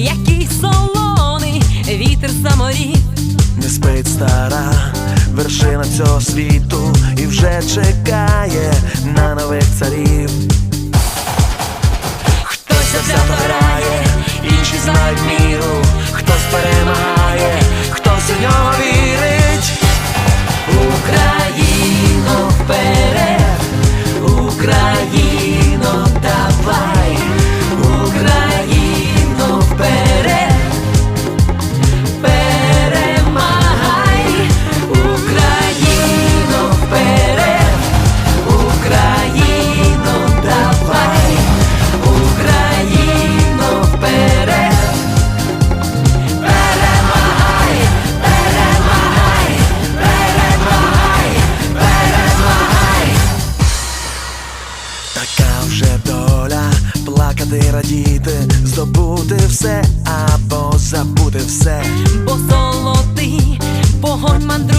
який солоний вітер саморів не спить стара вершина цього світу і вже чекає на нових царів. Хтось завзято грає, інші знають міру, хтось перемагає, хтось у нього вірить. Плакати, радіти, здобути все або забути все. бо золотий погонь мандрує